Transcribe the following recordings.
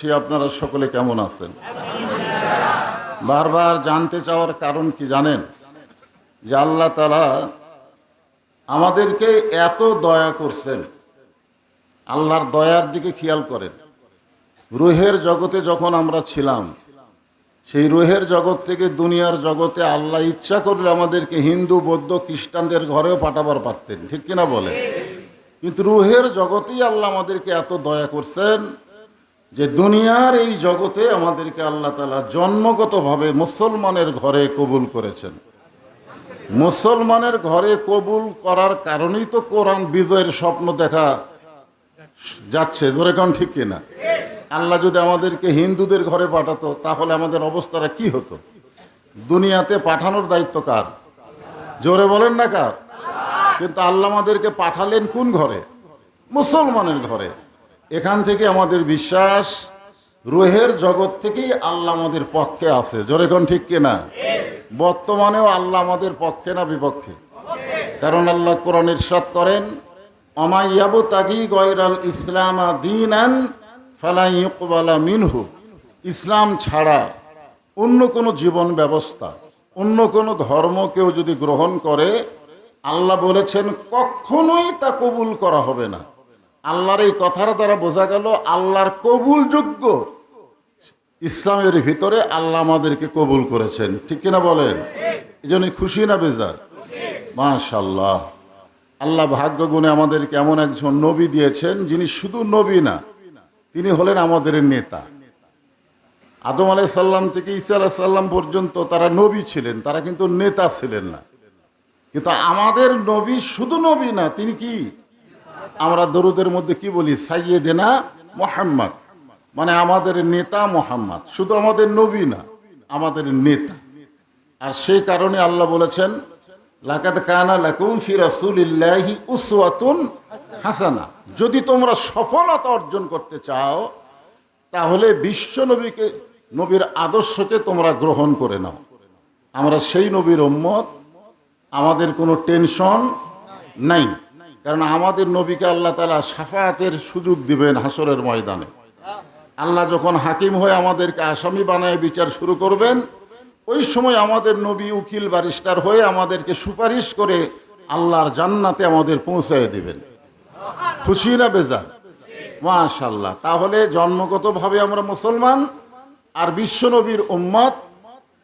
সে আপনারা সকলে কেমন আছেন? বারবার জানতে চাওয়ার কারণ কি জানেন? যে আল্লাহ তালা আমাদেরকে এত দয়া করছেন। আল্লাহর দয়ার দিকে খেয়াল করেন। রুহের জগতে যখন আমরা ছিলাম, সেই রুহের জগৎ থেকে দুনিয়ার জগতে আল্লাহ ইচ্ছা করলে আমাদেরকে হিন্দু, বৌদ্ধ, খ্রিস্টানদের ঘরেও পাঠাবার পারতেন। ঠিক কিনা বলে কিন্তু রুহের জগতেই আল্লাহ আমাদেরকে এত দয়া করছেন। যে দুনিয়ার এই জগতে আমাদেরকে আল্লাহ তালা জন্মগতভাবে মুসলমানের ঘরে কবুল করেছেন। মুসলমানের ঘরে কবুল করার কারণেই তো কোরআন বিজয়ের স্বপ্ন দেখা যাচ্ছে। ধরে কারণ ঠিক কিনা আল্লাহ যদি আমাদেরকে হিন্দুদের ঘরে পাঠাতো, তাহলে আমাদের অবস্থাটা কি হতো? দুনিয়াতে পাঠানোর দায়িত্ব কার? জোরে বলেন না কার? কিন্তু আল্লাহ আমাদেরকে পাঠালেন কোন ঘরে? মুসলমানের ঘরে। এখান থেকে আমাদের বিশ্বাস রুহের জগৎ থেকেই আল্লাহ আমাদের পক্ষে আছে। জোরে কোন ঠিক কিনা? বর্তমানেও আল্লাহ আমাদের পক্ষে না বিপক্ষে? কারণ আল্লাহ কোরআন ইরশাদ করেন অমাইয়াবু তাগি গয়রাল ইসলামা দিনান ফালাইকবালা মিনহু। ইসলাম ছাড়া অন্য কোনো জীবন ব্যবস্থা, অন্য কোনো ধর্ম কেউ যদি গ্রহণ করে, আল্লাহ বলেছেন, কখনোই তা কবুল করা হবে না। আল্লাহর এই কথার দ্বারা বোঝা গেল, আল্লাহর কবুলযোগ্য। ইসলামের ভিতরে আল্লাহ আমাদেরকে কবুল করেছেন। ঠিক কিনা বলেন? এই জন্য খুশি না বেজার? মাশাল্লাহ আল্লাহ ভাগ্য গুণে আমাদেরকে এমন একজন নবী দিয়েছেন, যিনি শুধু নবী না, তিনি হলেন আমাদের নেতা। আদম আলাই সাল্লাম থেকে ঈসা আলাহ সাল্লাম পর্যন্ত তারা নবী ছিলেন, তারা কিন্তু নেতা ছিলেন না। কিন্তু আমাদের নবী শুধু নবী না, তিনি কি? আমরা দরুদের মধ্যে কি বলি? সাইয়েদেনা মোহাম্মদ। মানে আমাদের নেতা মোহাম্মদ। শুধু আমাদের নবী না, আমাদের নেতা। আর সেই কারণে আল্লাহ বলেছেন লাকাত কানা লাকুম ফি রাসূলিল্লাহি উসওয়াতুন হাসানা। যদি তোমরা সফলতা অর্জন করতে চাও, তাহলে বিশ্ব নবীকে, নবীর আদর্শকে তোমরা গ্রহণ করে নাও। আমরা সেই নবীর উম্মত, আমাদের কোনো টেনশন নাই। কারণ আমাদের নবীকে আল্লাহ তালা সাফাতের সুযোগ দিবেন হাসরের ময়দানে। আল্লাহ যখন হাকিম হয়ে আমাদেরকে আসামি বানায় বিচার শুরু করবেন, ওই সময় আমাদের নবী উকিল ব্যারিস্টার হয়ে আমাদেরকে সুপারিশ করে আল্লাহর জান্নাতে আমাদের পৌঁছায় দিবেন। খুশি না বেজার? মাশাল্লাহ তাহলে জন্মগতভাবে আমরা মুসলমান, আর বিশ্বনবীর উম্মত,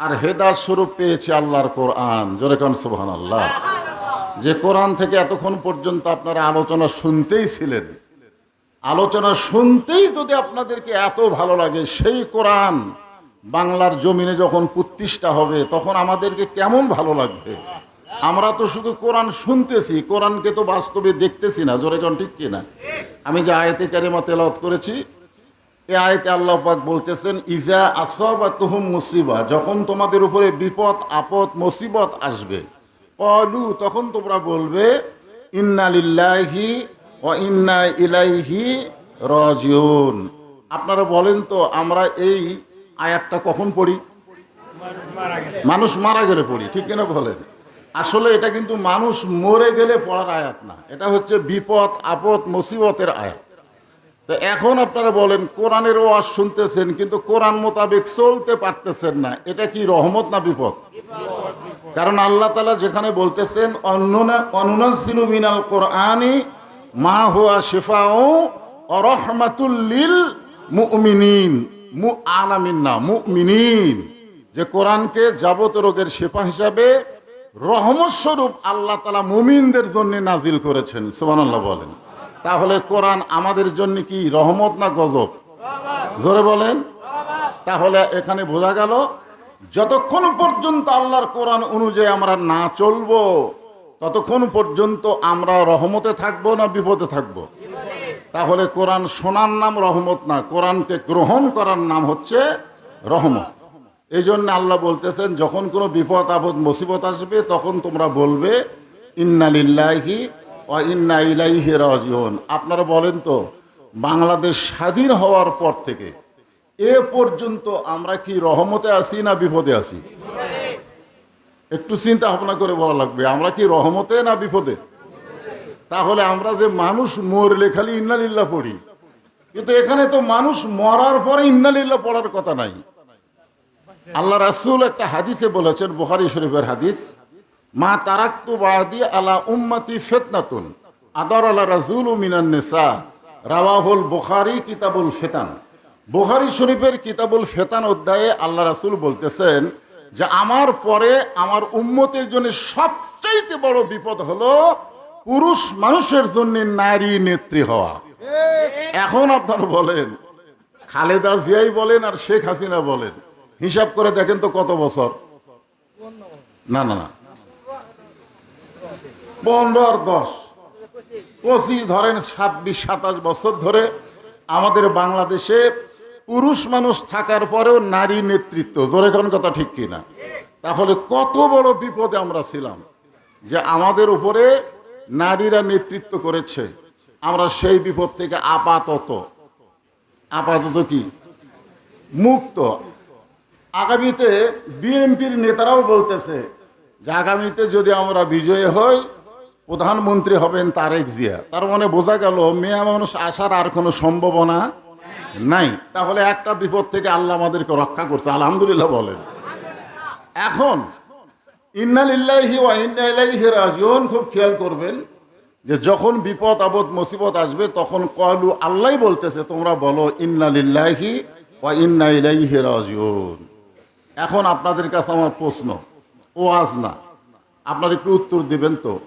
আর হেদার স্বরূপ পেয়েছে আল্লাহর কোরআন। জোরে কান সুবহান আল্লাহ যে কোরআন থেকে এতক্ষণ পর্যন্ত আপনারা আলোচনা শুনতেই ছিলেন, আলোচনা শুনতেই যদি আপনাদেরকে এত ভালো লাগে, সেই কোরআন বাংলার জমিনে যখন প্রতিষ্ঠা হবে, তখন আমাদেরকে কেমন ভালো লাগবে? আমরা তো শুধু কোরআন শুনতেছি, কোরআনকে তো বাস্তবে দেখতেছি না, জোরে কোন ঠিক কিনা আমি যে আয়তে কারিমা তেলাওয়াত করেছি, এ আয়তে আল্লাহ পাক বলতেছেন, ইজা আসবা তুহুম মুসিবা যখন তোমাদের উপরে বিপদ, আপদ, মুসিবত আসবে কলু তখন তোমরা বলবে, ইন্না লিল্লাহি ও ইন্না ইলাইহি রাজিউন। আপনারা বলেন তো, আমরা এই আয়াতটা কখন পড়ি? মানুষ মারা গেলে পড়ি, ঠিক কিনা বলেন? আসলে এটা কিন্তু মানুষ মরে গেলে পড়ার আয়াত না। এটা হচ্ছে বিপদ, আপদ, মুসিবতের আয়াত। তো এখন আপনারা বলেন, কোরআনের ওয়াজ শুনতেছেন, কিন্তু কোরআন মোতাবেক চলতে পারতেছেন না। এটা কি রহমত না বিপদ? কারণ আল্লাহ তালা যেখানে বলতেছেন অনুনাসিল মিনাল কোরআনি মা হুয়া শেফাও অরহমাতুল্লিল মুমিনিন। মু যে কোরআনকে যাবত রোগের শেফা হিসাবে রহমত স্বরূপ আল্লাহ তালা মুমিনদের জন্য নাজিল করেছেন। সুবহানাল্লাহ বলেন। তাহলে কোরআন আমাদের জন্য কি রহমত না গজব? জোরে বলেন। তাহলে এখানে বোঝা গেল যতক্ষণ পর্যন্ত আল্লাহর কোরআন অনুযায়ী আমরা না চলবো, ততক্ষণ পর্যন্ত আমরা রহমতে থাকব না বিপদে থাকব? তাহলে কোরআন শোনার নাম রহমত না, কোরআনকে গ্রহণ করার নাম হচ্ছে রহমত। এই জন্য আল্লাহ বলতেছেন, যখন কোনো বিপদ, আপদ, মুসিবত আসবে, তখন তোমরা বলবে ইন্নালিল্লাহি ও ইন্না ইলাইহি রাজিউন। আপনারা বলেন তো, বাংলাদেশ স্বাধীন হওয়ার পর থেকে এ পর্যন্ত আমরা কি রহমতে আছি না বিপদে আছি? একটু চিন্তা ভাবনা করে বলা লাগবে, আমরা কি রহমতে না বিপদে? তাহলে আমরা যে মানুষ মরলে খালি ইন্নালিল্লাহ পড়ি। কিন্তু এখানে তো মানুষ মরার পরে ইন্নালিল্লা পড়ার কথা নাই। আল্লাহ রাসূল একটা হাদিসে বলেছেন, বুখারী শরীফের হাদিস, মা তারাক্তু বাদি আলা উম্মতি ফিতনাতুন আদর আলা রাসূল মিনান নিসা। রাওয়াহুল বোখারি কিতাবুল ফিতান। বুখারী শরীফের কিতাবুল ফেতান অধ্যায়ে আল্লাহ রাসুল বলতেছেন যে আমার পরে আমার উম্মতের জন্য সবচাইতে বড় বিপদ হলো পুরুষ মানুষের জন্য নারী নেত্রী হওয়া। এখন আপনারা বলেন, খালেদা জিয়াই বলেন আর শেখ হাসিনা বলেন, হিসাব করে দেখেন তো কত বছর? না না না। পনেরো আর দশ। পঁচিশ ধরেন ছাব্বিশ, সাতাশ বছর ধরে আমাদের বাংলাদেশে পুরুষ মানুষ থাকার পরেও নারী নেতৃত্ব। জোরে কোন কথা ঠিক কিনা? তাহলে কত বড় বিপদে আমরা ছিলাম যে আমাদের উপরে নারীরা নেতৃত্ব করেছে। আমরা সেই বিপদ থেকে আপাতত আপাতত কি? মুক্ত। আগামীতে বিএনপির নেতারাও বলতেছে যে আগামীতে যদি আমরা বিজয়ী হই, প্রধানমন্ত্রী হবেন তারেক জিয়া। তার মানে বোঝা গেল মেয়ে মানুষ আসার আর কোনো সম্ভাবনা নাই। তাহলে একটা বিপদ থেকে আল্লাহ আমাদেরকে রক্ষা করছে, আলহামদুলিল্লাহ বলেন। এখন ইন্নালিল্লাহি ওয়া ইন্না ইলাইহি রাজিউন, খুব খেয়াল করবেন যে যখন বিপদ, আপদ, মুসিবত আসবে, তখন কলু আল্লাহ বলতেছে, তোমরা বলো ইন্নালিল্লাহি ওয়া ইন্না ইলাইহি রাজিউন। এখন আপনাদের কাছে আমার প্রশ্ন ও আজ না। আপনার একটু উত্তর দিবেন তো?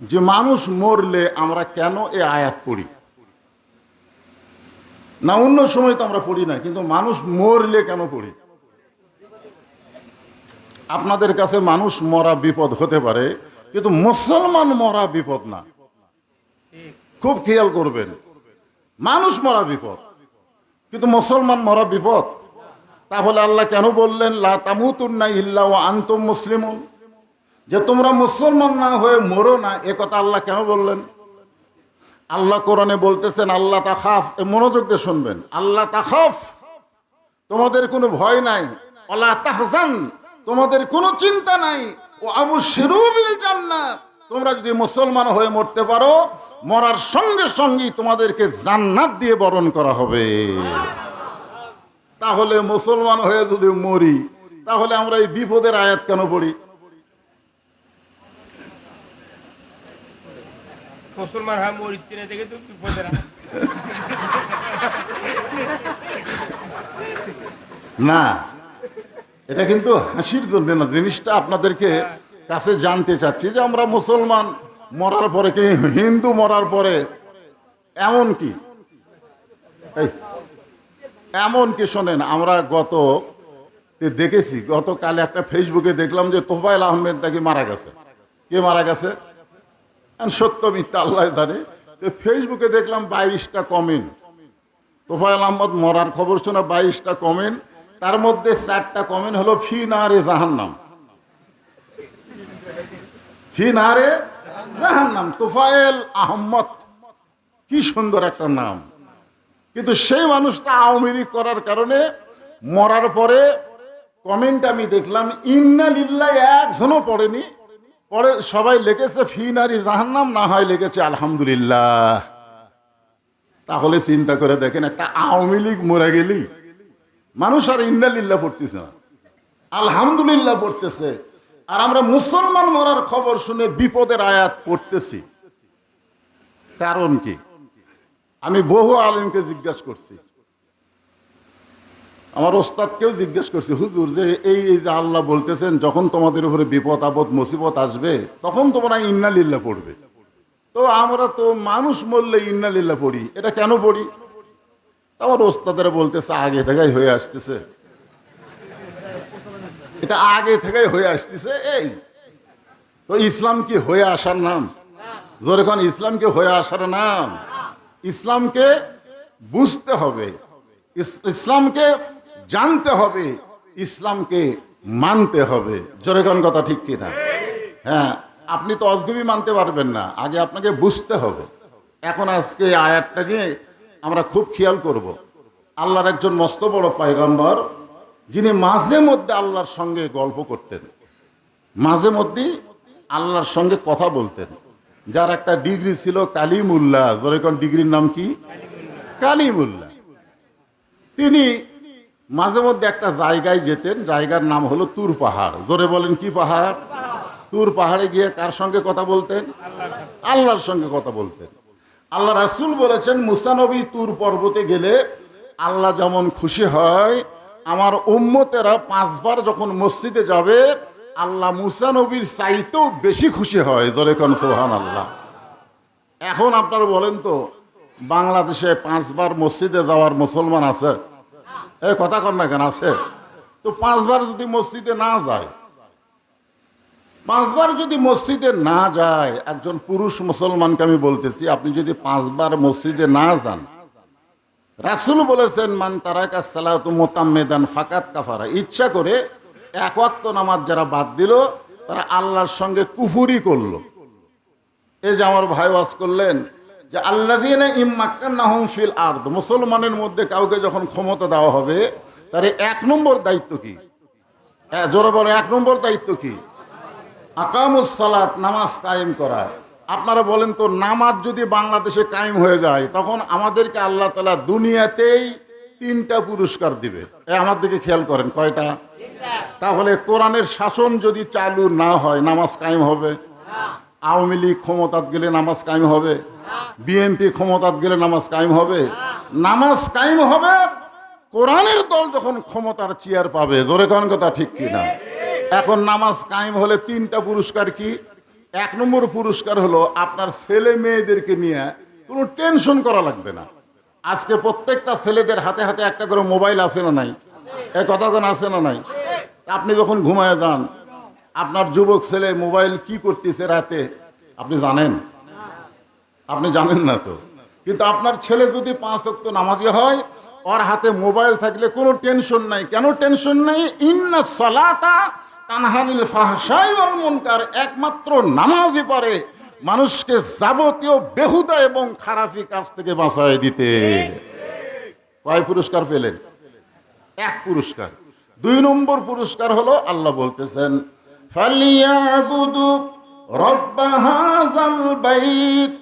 যে মানুষ মরলে আমরা কেন এ আয়াত পড়ি? না, অন্য সময় তো আমরা পড়ি না কিন্তু মানুষ মরলে কেন পড়ি? আপনাদের কাছে মানুষ মরা বিপদ হতে পারে, কিন্তু মুসলমান মরা বিপদ না। খুব খেয়াল করবেন, মানুষ মরা বিপদ, কিন্তু মুসলমান মরা বিপদ। তাহলে আল্লাহ কেন বললেন, লা তামুতুন্না ইল্লা ওয়া আনতুম মুসলিমুন? যে তোমরা মুসলমান না হয়ে মরো না, এ কথা আল্লাহ কেন বললেন? আল্লাহ কোরআনে বলতেছেন, আল্লাহ তাখাফ। মনোযোগ দিয়ে শুনবেন। আল্লাহ তাখাফ। তোমাদের কোনো ভয় নাই। অলা তাহজান। তোমাদের কোনো চিন্তা নাই। ও আবু শিরুবিল জান্নাত। তোমরা যদি মুসলমান হয়ে মরতে পারো, মরার সঙ্গে সঙ্গেই তোমাদেরকে জান্নাত দিয়ে বরণ করা হবে। তাহলে মুসলমান হয়ে যদি মরি, তাহলে আমরা এই বিপদের আয়াত কেন পড়ি? মুসলমান হয় মরিচ্ছে না দেখে তো বিপদের হাত। না, এটা কিন্তু হাসির জন্য না, জিনিসটা আপনাদেরকে কাছে জানতে চাচ্ছি যে আমরা মুসলমান মরার পরে কি হিন্দু মরার পরে এমন কি? এমন কি শোনেন, আমরা গত দেখেছি, গতকালে একটা ফেসবুকে দেখলাম যে তোফাইল আহমেদ নাকি মারা গেছে। কে মারা গেছে? সত্য মিথ্যা আল্লাহ জানে। তো ফেসবুকে দেখলাম বাইশটা কমেন্ট তোফায়েল আহমদ মরার খবর শোনা বাইশটা কমেন্ট তার মধ্যে চারটা কমেন্ট হলো, ফি নারে জাহান্নাম। ফি নারে জাহান্নাম। তোফায়েল আহমদ, কি সুন্দর একটা নাম। কিন্তু সেই মানুষটা আওয়ামী লীগ করার কারণে মরার পরে কমেন্ট আমি দেখলাম, ইন্না লিল্লাহ, একজনও পড়েনি। পরে সবাই লিখেছে ফি নারী জাহান্নাম, না হয় লিখেছে আলহামদুলিল্লাহ। তাহলে চিন্তা করে দেখেন, একটা আওয়ামী লীগ মরে গেলি মানুষ আর ইন্দালিল্লাহ পড়তেছে না। আলহামদুলিল্লাহ পড়তেছে। আর আমরা মুসলমান মরার খবর শুনে বিপদের আয়াত পড়তেছি। কারণ কি? আমি বহু আলিমকে জিজ্ঞাসা করছি। আমার ওস্তাদকেও জিজ্ঞেস করছি, হুজুর, যে এই যে আল্লাহ বলতেছেন, যখন তোমাদের উপরে বিপদ, আপদ, মুসিবত আসবে, তখন তোমরা ইন্নালিল্লা পড়বে। তো আমরা তো মানুষ মরলে ইন্নালিল্লা পড়ি, এটা কেন পড়ি? আমার ওস্তাদেরা বলতেছে, আগে থেকেই হয়ে আসতেছে। এটা আগে থেকেই হয়ে আসতেছে, এই। তো ইসলাম কি হয়ে আসার নাম? যখন ইসলামকে হয়ে আসার নাম? ইসলামকে বুঝতে হবে। ইস- ইসলামকে জানতে হবে, ইসলামকে মানতে হবে। জোরেখন কথা ঠিক কিনা? হ্যাঁ আপনি তো অজগবি মানতে পারবেন না, আগে আপনাকে বুঝতে হবে। এখন আজকে আয়াতটা নিয়ে আমরা খুব খেয়াল করব। আল্লাহর একজন মস্ত বড় পায়গম্বর, যিনি মাঝে মধ্যে আল্লাহর সঙ্গে গল্প করতেন। মাঝে মধ্যেই আল্লাহর সঙ্গে কথা বলতেন। যার একটা ডিগ্রি ছিল কালিমুল্লাহ। যেরকম ডিগ্রির নাম কি? কালিমুল্লাহ। তিনি মাঝে মধ্যে একটা জায়গায় যেতেন, জায়গার নাম হলো তুর পাহাড়। জোরে বলেন কি পাহাড়? তুর পাহাড়ে গিয়ে কার সঙ্গে কথা বলতেন? আল্লাহর সঙ্গে কথা বলতেন। আল্লাহ রাসুল বলেছেন মুসানবী তুর পর্বতে গেলে আল্লাহ যেমন খুশি হয়, আমার উম্মতেরা পাঁচবার যখন মসজিদে যাবে, আল্লাহ মুসানবীর চাইতেও বেশি খুশি হয়। জোরে কন সোহান আল্লাহ এখন আপনারা বলেন তো, বাংলাদেশে পাঁচবার মসজিদে যাওয়ার মুসলমান আছে? এই কথা কর না কেন, আছে। তো পাঁচবার যদি মসজিদে না যায়, পাঁচবার যদি মসজিদে না যায়, একজন পুরুষ মুসলমানকে আমি বলতেছি, আপনি যদি পাঁচবার মসজিদে না যান, রাসুল বলেছেন, মান তারাকা সালাতু মোতাম্মেদান ফাকাত কাফারা। ইচ্ছা করে এক ওয়াক্ত নামাজ যারা বাদ দিল, তারা আল্লাহর সঙ্গে কুফুরি করল। এই যে আমার ভাই ওয়াজ করলেন যে আল্লাহ ইম্মাক্কান্নাহুম ফিল আর্দ মুসলমানের মধ্যে কাউকে যখন ক্ষমতা দেওয়া হবে তার এক নম্বর দায়িত্ব কি? হ্যাঁ, জোরে বলে এক নম্বর দায়িত্ব কি? আকামুস সালাত নামাজ কায়েম করা। আপনারা বলেন তো নামাজ যদি বাংলাদেশে কায়েম হয়ে যায় তখন আমাদেরকে আল্লাহ তালা দুনিয়াতেই তিনটা পুরস্কার দিবে। এ আমার দিকে খেয়াল করেন কয়টা? তাহলে কোরআনের শাসন যদি চালু না হয় নামাজ কায়েম হবে? আওয়ামী লীগ ক্ষমতাত গেলে নামাজ কায়েম হবে? বিএনপি ক্ষমতাত গেলে নামাজ কায়েম হবে। নামাজ কায়েম হবে, কোরআনের দল যখন ক্ষমতার চেয়ার পাবে, জোরে কোন কথা ঠিক কিনা এখন নামাজ কায়েম হলে তিনটা পুরস্কার কি? এক নম্বর পুরস্কার হলো আপনার ছেলে মেয়েদেরকে নিয়ে কোনো টেনশন করা লাগবে না। আজকে প্রত্যেকটা ছেলেদের হাতে হাতে একটা করে মোবাইল আছে না নাই? এ কথা কোন আছে না নাই? আপনি যখন ঘুমায় যান, আপনার যুবক ছেলে মোবাইল কি করতেছে রাতে? আপনি জানেন? আপনি জানেন না তো। কিন্তু আপনার ছেলে যদি পাঁচ অক্ত নামাজি হয়, ওর হাতে মোবাইল থাকলে কোনো টেনশন নাই। কেন টেনশন নাই? ইন্না সালাতা তানহানিল ফাহশাই ওয়াল মুনকার। একমাত্র নামাজই পারে মানুষকে যাবতীয় বেহুদা এবং খারাপি কাজ থেকে বাঁচায় দিতে। কয় পুরস্কার পেলেন? এক পুরস্কার। দুই নম্বর পুরস্কার হলো আল্লাহ বলতেছেন, ফালিয়াবুদু রব্ব হাযাল বাইত।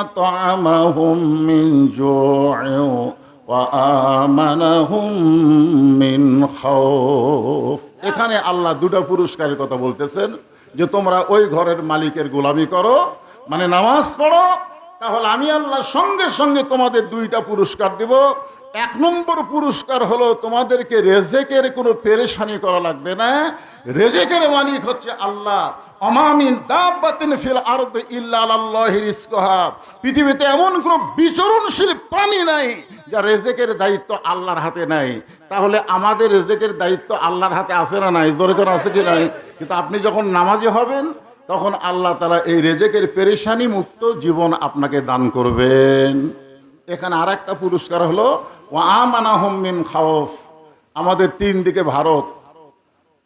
আত'আমাহুম মিন জু'in ওয়া আমানাহুম মিন খাউফ। এখানে আল্লাহ দুটো পুরস্কারের কথা বলতেছেন, যে তোমরা ওই ঘরের মালিকের গোলামি করো মানে নামাজ পড়ো, তাহলে আমি আল্লাহ সঙ্গে সঙ্গে তোমাদের দুইটা পুরস্কার দিব। এক নম্বর পুরস্কার হলো তোমাদেরকে রেজেকের কোনো পেরেশানি করা লাগবে না। রেজেকের মালিক হচ্ছে আল্লাহ। অমামিন দাব্বাতিন ফিল আরদ আল্লাহি রিজকুহা। পৃথিবীতে এমন কোনো বিচরণশীল প্রাণী নাই যা রেজেকের দায়িত্ব আল্লাহর হাতে নাই। তাহলে আমাদের রেজেকের দায়িত্ব আল্লাহর হাতে আছে না নাই? জোরে করে আছে কি নাই? কিন্তু আপনি যখন নামাজে হবেন, তখন আল্লাহ তালা এই রেজেকের পেরেশানি মুক্ত জীবন আপনাকে দান করবেন। এখানে আর একটা পুরস্কার হলো ও আমানা মিন খাওফ। আমাদের তিন দিকে ভারত।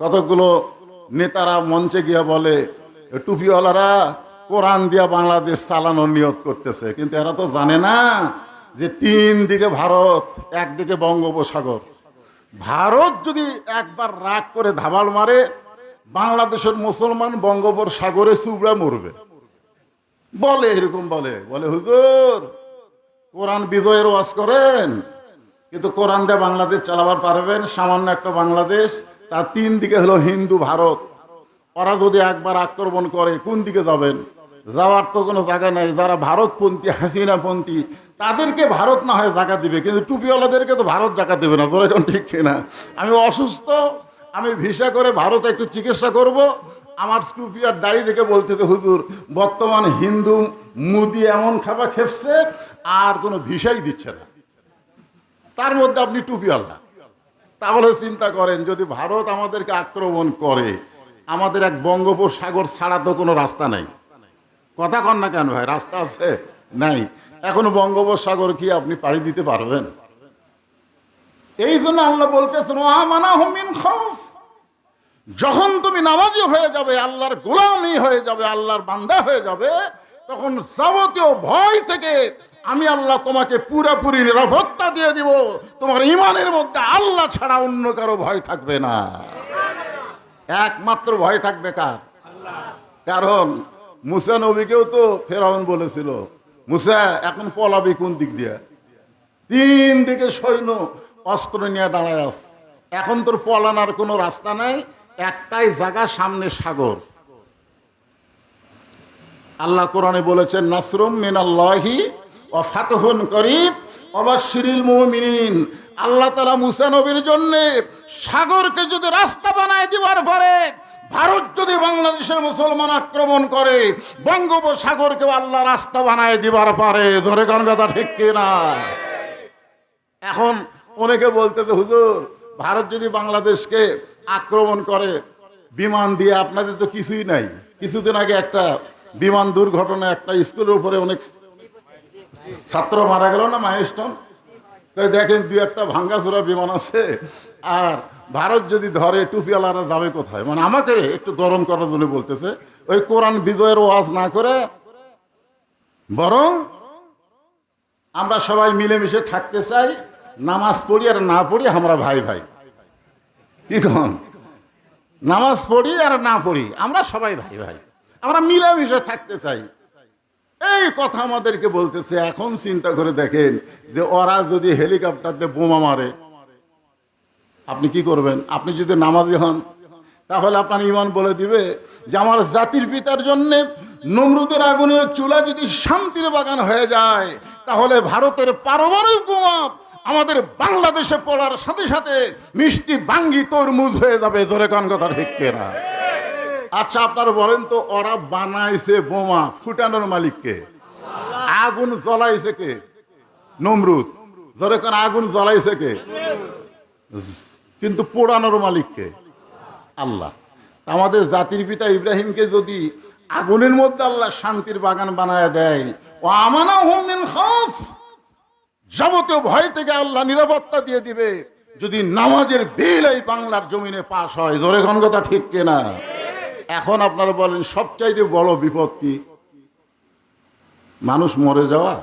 কতগুলো নেতারা মঞ্চে গিয়ে বলে টুপিওয়ালারা কোরআন দিয়া বাংলাদেশ চালানোর নিয়ত করতেছে। কিন্তু এরা তো জানে না যে তিন দিকে ভারত একদিকে বঙ্গোপসাগর। ভারত যদি একবার রাগ করে ধাবাল মারে, বাংলাদেশের মুসলমান বঙ্গোপসাগরে চুবড়া মরবে। বলে, এরকম বলে। বলে, হুজুর, কোরআন বিজয়ের ওয়াজ করেন, কিন্তু কোরআন দিয়ে বাংলাদেশ চালাবার পারবেন, সামান্য একটা বাংলাদেশ তার তিন দিকে হলো হিন্দু ভারত। ওরা যদি একবার আক্রমণ করে, কোন দিকে যাবেন? যাওয়ার তো কোনো জায়গা নাই। যারা ভারতপন্থী, হাসিনাপন্থী, তাদেরকে ভারত না হয় জায়গা দিবে, কিন্তু টুপিওয়ালাদেরকে তো ভারত জায়গা দেবে না। তোর এখন ঠিক কিনা? আমি অসুস্থ, আমি ভিসা করে ভারতে একটু চিকিৎসা করব। আমার টুপি আর দাড়ি দেখে বলতেছে হুজুর, বর্তমান হিন্দু মুদি এমন খাবার খেপছে, আর কোনো ভিসাই দিচ্ছে না। তার মধ্যে আপনি টুপিওয়ালা। তাহলে চিন্তা করেন, যদি ভারত আমাদেরকে আক্রমণ করে, আমাদের এক বঙ্গোপসাগর ছাড়া তো কোনো রাস্তা নাই। কথা কন না কেন ভাই, রাস্তা আছে? নাই। এখন বঙ্গোপসাগর কি আপনি পাড়ি দিতে পারবেন? এই জন্য আল্লাহ বলতেছেন "ও আমানা হুমিন খৌফ যখন তুমি নামাজি হয়ে যাবে, আল্লাহর গোলামি হয়ে যাবে, আল্লাহর বান্দা হয়ে যাবে, তখন যাবতীয় ভয় থেকে আমি আল্লাহ তোমাকে পুরোপুরি নিরাপত্তা দিয়ে দিব। তোমার ইমানের মধ্যে আল্লাহ ছাড়া অন্য কারও ভয় থাকবে না। একমাত্র ভয় থাকবে কার? কারণ মুসা নবীকেও তো ফেরাউন বলেছিল, মুসা, এখন পলাবি কোন দিক দিয়ে? তিন দিকে সৈন্য অস্ত্র নিয়ে দাঁড়ায় আস এখন তোর পলানার কোনো রাস্তা নাই, একটাই জায়গা, সামনে সাগর। আল্লাহ কোরআনে বলেছেন, নাসরুম মিনাল্লাহি ও ফাতহুন করিব। অবাশিরিল মুমিনিন। আল্লাহ তালা মুসা নবীর জন্য সাগরকে যদি রাস্তা বানায় দিবার পরে, ভারত যদি বাংলাদেশের মুসলমান আক্রমণ করে, বঙ্গোপসাগরকে আল্লাহ রাস্তা বানায় দিবার পারে, ধরে কোন কথা ঠিক কিনা? এখন অনেকে বলতেছে, হুজুর, ভারত যদি বাংলাদেশকে আক্রমণ করে, বিমান দিয়ে আপনাদের তো কিছুই নাই। কিছুদিন আগে একটা বিমান দুর্ঘটনা, একটা স্কুলের উপরে অনেক ছাত্র মারা গেল না মাইলস্টোন দেখেন দুই একটা ভাঙ্গাচোরা বিমান আছে, আর ভারত যদি ধরে, টুপিওয়ালারা যাবে কোথায়? মানে আমাকে একটু গরম করার জন্য বলতেছে, ওই কোরআন বিজয়ের ওয়াজ না করে, বরং আমরা সবাই মিলেমিশে থাকতে চাই, নামাজ পড়ি আর না পড়ি, আমরা ভাই ভাই। কি কন? নামাজ পড়ি আর না পড়ি, আমরা সবাই ভাই ভাই। আমরা মিলেমিশে থাকতে চাই। এই কথা আমাদেরকে বলতেছে, এখন চিন্তা করে দেখেন যে ওরা যদি হেলিকপ্টার দিয়ে বোমা মারে, আপনি কি করবেন? আপনি যদি নামাজি হন, তাহলে আপনার ইমান বলে দিবে যে আমার জাতির পিতার জন্য নমরুদের আগুনের চুলা যদি শান্তির বাগান হয়ে যায়, তাহলে ভারতের পারমাণবিক বোমা আমাদের বাংলাদেশে পড়ার সাথে সাথে মিষ্টি বাঙ্গি তরমুজ হয়ে যাবে। ধরে কান কথা আচ্ছা আপনারা বলেন তো, ওরা বানাইছে বোমা ফুটানোর মালিককে। আগুন জ্বলাইছে কে? নমরুদ। ধরে কান, আগুন জ্বলাইছে কে? কিন্তু পোড়ানোর মালিককে। আল্লাহ। আমাদের জাতির পিতা ইব্রাহিমকে যদি আগুনের মধ্যে আল্লাহ শান্তির বাগান বানায় দেয় ও আমানা হোমিন যাবতীয় ভয় থেকে আল্লাহ নিরাপত্তা দিয়ে দিবে। যদি নামাজের বিল এই বাংলার জমিনে পাশ হয় ধরে কোন কথা ঠিক কিনা? এখন আপনারা বলেন, সবচাইতে বড় বিপদ কি? মানুষ মরে যাওয়া?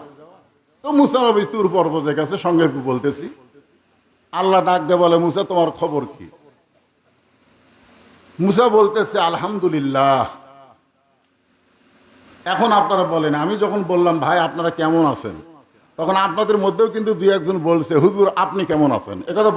তো মুসানবী তুর পর্বতের কাছে সঙ্গে বলতেছি, আল্লাহ ডাক দে বলে, মুসা, তোমার খবর কি? মুসা বলতেছে, আলহামদুলিল্লাহ। এখন আপনারা বলেন, আমি যখন বললাম, ভাই, আপনারা কেমন আছেন? তখন আপনাদের মধ্যেও কিন্তু দুই একজন বলছে, হুজুর, আপনি কেমন আছেন? একথা